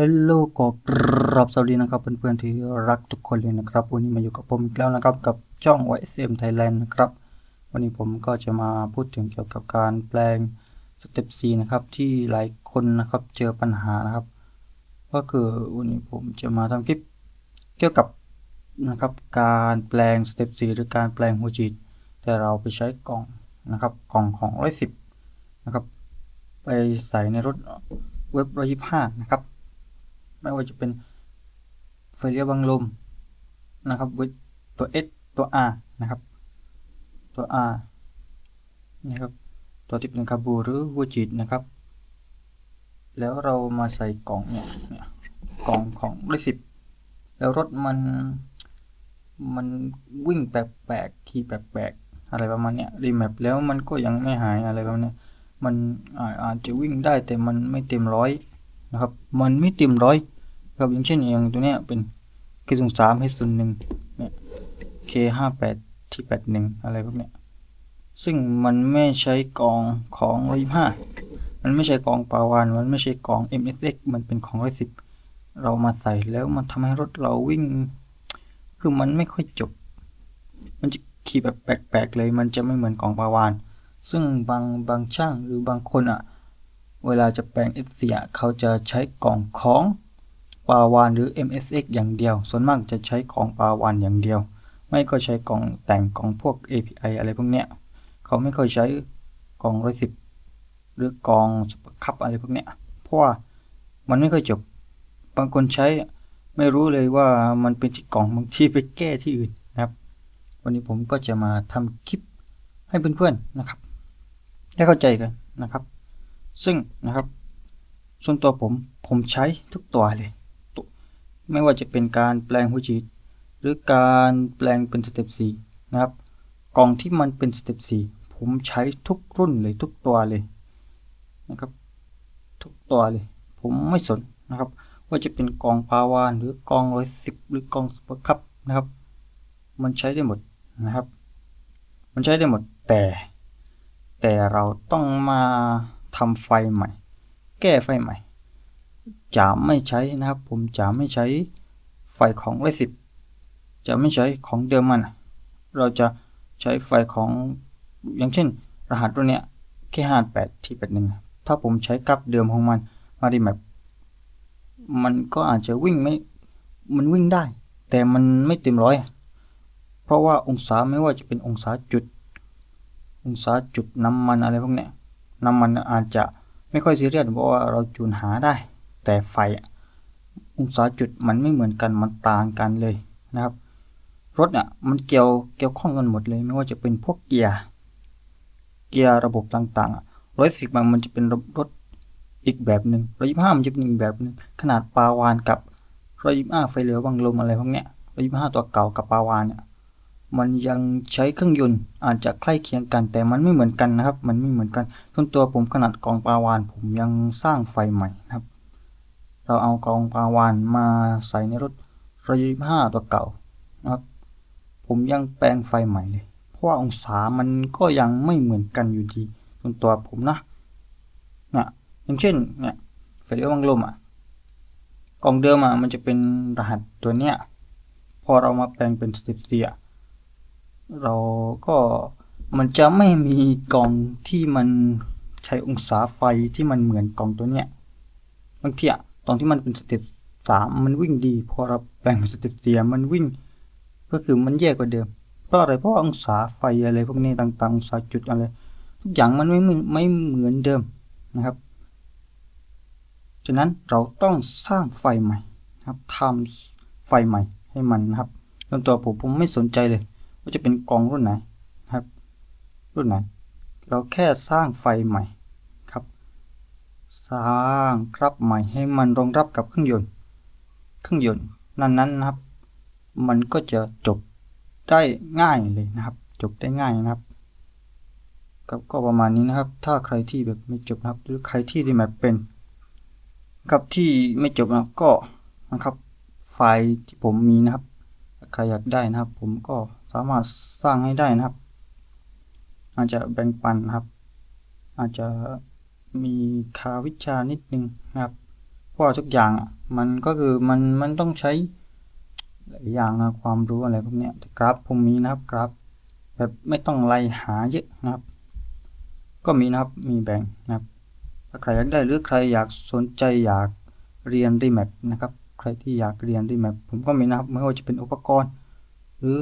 ฮลโหลก็กราบสวัสดีนะครับเพื่อนๆที่รักทุกคนเลยนะครับ วันนี้มาอยู่กับผมอีกแล้วนะครับกับช่อง YSM Thailand นะครับ วันนี้ผมก็จะมาพูดถึงเกี่ยวกับการแปลงสเต็ป C นะครับที่หลายคนนะครับเจอปัญหานะครับ ก็คือวันนี้ผมจะมาทำคลิปเกี่ยวกับนะครับการแปลงสเต็ป C หรือการแปลงหัวจีดแต่เราไปใช้กล่องนะครับกล่องของ110นะครับไปใส่ในรถเว็บ125นะครับ ไม่ว่าจะเป็นไฟเลี้ยวบังลมนะครับวตัว S ตัว R นะครับ ตัว R นะครับ ตัวที่เป็นคาบูหรือหัวจีดนะครับ แล้วเรามาใส่กล่องเนี่ยกล่องของร้สิบแล้วรถมันมันวิ่งแปลกๆขี่แปลกๆอะไรประมาณเนี้ยรีแมปแล้วมันก็ยังไม่หายอะไรประมาณนี้มันอาจจะวิ่งได้แต่มันไม่เต็มร้อย นะครับ มันไม่เต็มร้อยครับอย่างเช่นอย่างตัวเนี้ยเป็นเคส่งสามให้ศูนย์หนึ่งเนี่ยเคห้าแปดที่แปดหนึ่งอะไรพวกเนี้ยซึ่งมันไม่ใช้กองของร้อยห้ามันไม่ใช่กองปาวานมันไม่ใช่กอง MSX มันเป็นของร้อยสิบเรามาใส่แล้วมันทำให้รถเราวิ่ง คือมันไม่ค่อยจบ มันจะขี่แบบแปลกๆเลย มันจะไม่เหมือนกองปาวาน ซึ่งบางบางช่างหรือบางคนอะ เวลาจะแปลง S เสียเขาจะใช้กล่องของปาวานหรือ MSX อย่างเดียว ส่วนมากจะใช้ของปาวานอย่างเดียว ไม่ก็ใช้กล่องแต่งของพวก API อะไรพวกเนี้ย เขาไม่ค่อยใช้กล่องร้อยสิบหรือกล่องสปคับอะไรพวกเนี้ย เพราะว่ามันไม่ค่อยจบ บางคนใช้ไม่รู้เลยว่ามันเป็นที่กล่องบางทีไปแก้ที่อื่นนะครับ วันนี้ผมก็จะมาทำคลิปให้เพื่อนๆนะครับ ได้เข้าใจกันนะครับ ซึ่งนะครับ ส่วนตัวผมผมใช้ทุกตัวเลยไม่ว่าจะเป็นการแปลงหัวจีดหรือการแปลงเป็นสเต็ปสีนะครับ กล่องที่มันเป็นสเต็ปสีผมใช้ทุกรุ่นเลยทุกตัวเลยนะครับ ทุกตัวเลย ผมไม่สนนะครับ ว่าจะเป็นกองปาวานหรือกองร้อยสิบหรือกองสปอร์คัพนะครับ มันใช้ได้หมดนะครับ มันใช้ได้หมดแต่ แต่เราต้องมา ทำไฟใหม่ แก้ไฟใหม่ จะไม่ใช้นะครับ ผมจะไม่ใช้ไฟของร้อยสิบจะไม่ใช้ของเดิมมัน เราจะใช้ไฟของอย่างเช่น รหัสตัวเนี้ยแค่ห้าแปดที่แปดหนึ่งถ้าผมใช้กับเดิมของมันมาดีแมปมันก็อาจจะวิ่งไม่ มันวิ่งได้ แต่มันไม่เต็มร้อย เพราะว่าองศาไม่ว่าจะเป็นองศาจุด องศาจุดน้ำมันอะไรพวกเนี้ย น้ำมันอาจจะไม่ค่อยซีเรียสเพราะว่าเราจูนหาได้ แต่ไฟองศาจุดมันไม่เหมือนกันมันต่างกันเลยนะครับ รถเนี่ยมันเกี่ยวเกี่ยวข้องกันหมดเลย ไม่ว่าจะเป็นพวกเกียร์เกียร์ระบบต่างๆร้อยสิบมันจะเป็นรถอีกแบบหนึ่งร้อยยี่ห้ามันจะเป็นอีกแบบหนึ่งขนาดปาวานกับร้อยยี่ห้าไฟเหลือวังลมอะไรพวกเนี้ยร้อยยี่ห้าตัวเก่ากับปาวานเนี่ย มันยังใช้เครื่องยนต์อาจจะใกล้เคียงกัน แต่มันไม่เหมือนกันนะครับ มันไม่เหมือนกันส่วนตัวผมขนาดกองปลาวาน ผมยังสร้างไฟใหม่นะครับ เราเอากองปลาวานมาใส่ในรถร้อยห้าตัวเก่านะครับ ผมยังแปลงไฟใหม่เลย เพราะว่าองศามันก็ยังไม่เหมือนกันอยู่ดีส่วนตัวผมนะเนี่ยอย่างเช่นเนี่ยไฟเลี้ยวบังลมอะกล่องเดิมอะมันจะเป็นรหัสตัวเนี้ย พอเรามาแปลงเป็นสเต็ปเสีย เราก็มันจะไม่มีกล่องที่มันใช้องศาไฟที่มันเหมือนกล่องตัวเนี้ยบางทีอะตอนที่มันเป็นสเต็ปสามมันวิ่งดี พอเราแปลงเป็นสเต็ปเสียมันวิ่ง ก็คือมันแย่กว่าเดิมเพราะอะไรเพราะองศาไฟอะไรพวกนี้ต่างๆองศาจุดอะไรทุกอย่างมันไม่ไม่เหมือนเดิมนะครับฉะนั้นเราต้องสร้างไฟใหม่ครับทำไฟใหม่ให้มันนะครับส่วนตัวผมผมไม่สนใจเลย ว่าจะเป็นกองรุ่นไหนครับ รุ่นไหน เราแค่สร้างไฟใหม่ครับ สร้างครับใหม่ให้มันรองรับกับเครื่องยนต์ เครื่องยนต์นั้นๆนะครับ มันก็จะจบได้ง่ายเลยนะครับ จบได้ง่ายนะครับกับก็ประมาณนี้นะครับ ถ้าใครที่แบบไม่จบนะครับ หรือใครที่ดีแบบเป็นกับที่ไม่จบนะก็นะครับ ไฟล์ที่ผมมีนะครับ ใครอยากได้นะครับ ผมก็ามารถสร้างให้ได้นะครับ อาจจะแบ่งปันนะครับ อาจจะมีคาวิชานิดนึงนะครับเพราะทุกอย่างอะมันก็คือมันมันต้องใช้หลายอย่างนะความรู้อะไรพวกเนี้ยกราฟผมมีนะครับกราฟแบบไม่ต้องไล่หาเยอะนะครับ ก็มีนะครับมีแบ่งนะครับถ้าใครอยากได้หรือใครอยากสนใจอยากเรียน Remap นะครับ ใครที่อยากเรียน Remap ผมก็มีนะครับไม่ว่าจะเป็นอุปกรณ์ หรือ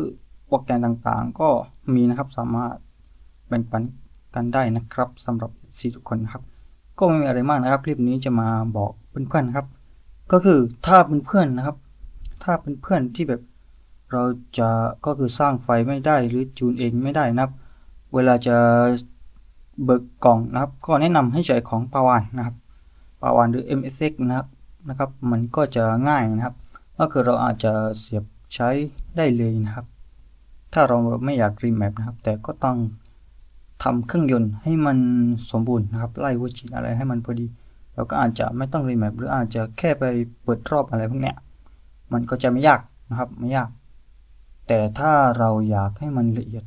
โปรแกรมต่างๆ ก็มีนะครับสามารถแบ่งปันกันได้นะครับสำหรับซีทุกคนครับ ก็ไม่มีอะไรมากนะครับ คลิปนี้จะมาบอกเพื่อนๆครับ ก็คือถ้าเป็นเพื่อนนะครับ ถ้าเป็นเพื่อนที่แบบเราจะก็คือสร้างไฟไม่ได้หรือจูนเองไม่ได้นะครับ เวลาจะเบิกกล่องนะครับ ก็แนะนำให้ใช้ของปาวานนะครับปาวานหรือ MSX นะครับนะครับ มันก็จะง่ายนะครับ ก็คือเราอาจจะเสียบใช้ได้เลยนะครับ ถ้าเราไม่อยากรีแมปนะครับ แต่ก็ต้องทำเครื่องยนต์ให้มันสมบูรณ์นะครับ ไล่วัชินอะไรให้มันพอดี เราก็อาจจะไม่ต้องรีแมปหรืออาจจะแค่ไปเปิดรอบอะไรพวกเนี้ย มันก็จะไม่ยากนะครับ ไม่ยาก แต่ถ้าเราอยากให้มันละเอียด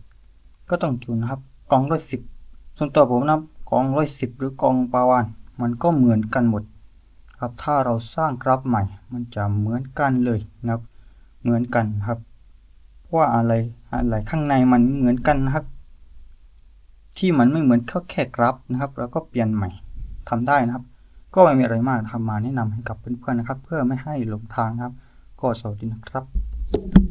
ก็ต้องจูนนะครับ กองร้อยสิบส่วนตัวผมนะครับกองร้อยสิบหรือกองปาวาน มันก็เหมือนกันหมด ครับ ถ้าเราสร้างกราฟใหม่ มันจะเหมือนกันเลยนะครับ เหมือนกันครับ ว่าอะไร อะไรข้างในมันเหมือนกันนะครับ ที่มันไม่เหมือนแค่แคกรับนะครับ แล้วก็เปลี่ยนใหม่ทำได้นะครับ ก็ไม่มีอะไรมากทำมาแนะนำให้กับเพื่อนๆนะครับ เพื่อไม่ให้หลงทางครับ ก็สวัสดีนะครับ